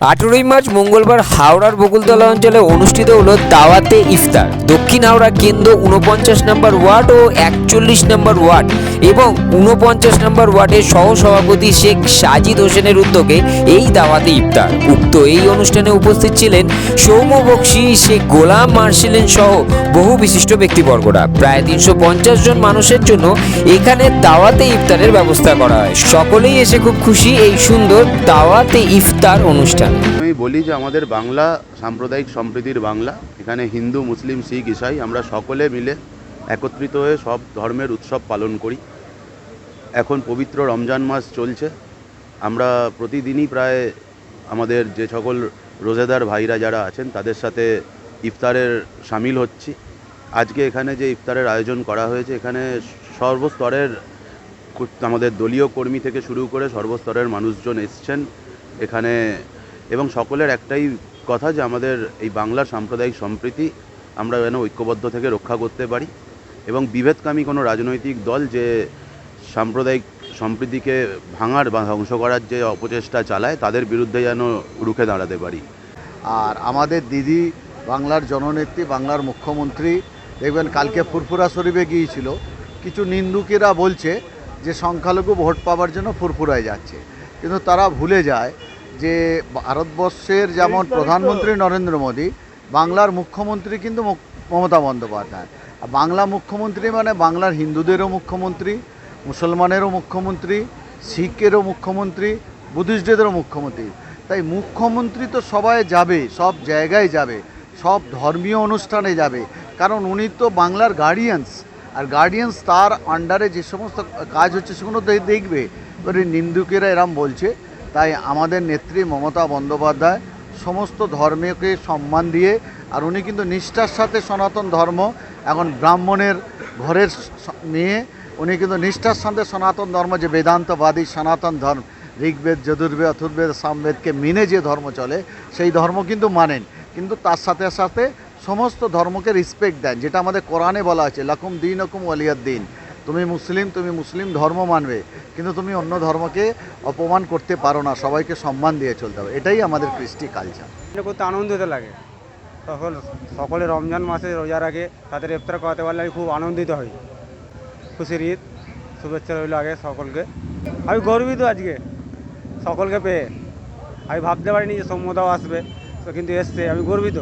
আঠেরোই মার্চ মঙ্গলবার হাওড়ার বকুলতলা অঞ্চলে অনুষ্ঠিত হলো দাওয়াতে ইফতার। দক্ষিণ হাওড়া কেন্দ্র উনপঞ্চাশ নম্বর ওয়ার্ড ও একচল্লিশ নম্বর ওয়ার্ড এবং উনপঞ্চাশ নম্বর ওয়ার্ডের সহ সভাপতি শেখ সাজিদ হোসেনের উদ্যোগে এই দাওয়াতে ইফতার। উক্ত এই অনুষ্ঠানে উপস্থিত ছিলেন সৌম্য বক্সি শেখ গোলাম মার্শিলেন সহ বহু বিশিষ্ট ব্যক্তিবর্গরা। প্রায় তিনশো পঞ্চাশ জন মানুষের জন্য এখানে দাওয়াতে ইফতারের ব্যবস্থা করা হয়। সকলেই এসে খুব খুশি এই সুন্দর দাওয়াতে ইফতার অনুষ্ঠানে। আমি বলি যে আমাদের বাংলা, সাম্প্রদায়িক সম্প্রীতির বাংলা, এখানে হিন্দু, মুসলিম, শিখ, ইসাই, আমরা সকলে মিলে একত্রিত হয়ে সব ধর্মের উৎসব পালন করি। এখন পবিত্র রমজান মাস চলছে। আমরা প্রতিদিনই প্রায় আমাদের যে সকল রোজেদার ভাইরা যারা আছেন, তাদের সাথে ইফতারের সামিল হচ্ছি। আজকে এখানে যে ইফতারের আয়োজন করা হয়েছে, এখানে সর্বস্তরের আমাদের দলীয় কর্মী থেকে শুরু করে সর্বস্তরের মানুষজন এসছেন। এখানে এবং সকলের একটাই কথা যে আমাদের এই বাংলার সাম্প্রদায়িক সম্প্রীতি আমরা যেন ঐক্যবদ্ধ থেকে রক্ষা করতে পারি এবং বিভেদকামী কোনো রাজনৈতিক দল যে সাম্প্রদায়িক সম্প্রীতিকে ভাঙার বা ধ্বংস করার যে অপচেষ্টা চালায়, তাদের বিরুদ্ধে যেন রুখে দাঁড়াতে পারি। আর আমাদের দিদি বাংলার জননেত্রী, বাংলার মুখ্যমন্ত্রী, দেখবেন কালকে ফুরফুরা শরীফে গিয়েছিল। কিছু নিন্দুকেরা বলছে যে সংখ্যালঘু ভোট পাওয়ার জন্য ফুরফুরায় যাচ্ছে। কিন্তু তারা ভুলে যায় যে ভারতবর্ষের যেমন প্রধানমন্ত্রী নরেন্দ্র মোদী বাংলার মুখ্যমন্ত্রী কিন্তু মমতা বন্দ্যোপাধ্যায়। বাংলা মুখ্যমন্ত্রী মানে বাংলার হিন্দুদেরও মুখ্যমন্ত্রী মুসলমানেরও মুখ্যমন্ত্রী শিখেরও মুখ্যমন্ত্রী বুদ্ধিস্টদেরও মুখ্যমন্ত্রী। তাই মুখ্যমন্ত্রী তো সবাই যাবে সব জায়গায় যাবে সব ধর্মীয় অনুষ্ঠানে যাবে। কারণ উনি তো বাংলার গার্ডিয়ান্স আর গার্ডিয়ান্স তার আন্ডারে যে সমস্ত কাজ হচ্ছে সেগুলো দেখবে। এবারে নিন্দুকেরা এরম বলছে তাই আমাদের নেত্রী মমতা বন্দ্যোপাধ্যায় সমস্ত ধর্মকে সম্মান দিয়ে, আর উনি কিন্তু নিষ্ঠার সাথে সনাতন ধর্ম, এখন ব্রাহ্মণের ঘরের মেয়ে, উনি কিন্তু নিষ্ঠার সাথে সনাতন ধর্ম, যে বেদান্তবাদী সনাতন ধর্ম, ঋগ্বেদ, যদুর্বেদ, অথুর্বেদ, সামবেদকে মেনে যে ধর্ম চলে, সেই ধর্ম কিন্তু মানেন। কিন্তু তার সাথে সাথে সমস্ত ধর্মকে রেসপেক্ট দেন, যেটা আমাদের কোরআনে বলা আছে, লাকুম দিন হকুম ওয়ালিয়াদ দিন তুমি মুসলিম তুমি মুসলিম ধর্ম মানবে, কিন্তু তুমি অন্য ধর্মকে অপমান করতে পারো না, সবাইকে সম্মান দিয়ে চলতে হবে। এটাই আমাদের কৃষ্টি কালচার করতে আনন্দিত লাগে। সকল সকলে রমজান মাসে রোজা রাখে, তাদের ইফতার করাতে পারলে আমি খুব আনন্দিত হই। খুশির ঈদ, শুভেচ্ছা রইল আগে সকলকে। আমি গর্বিত আজকে সকলকে পেয়ে। আমি ভাবতে পারিনি যে সৌম্যতাও আসবে, তো কিন্তু এসছে, আমি গর্বিত।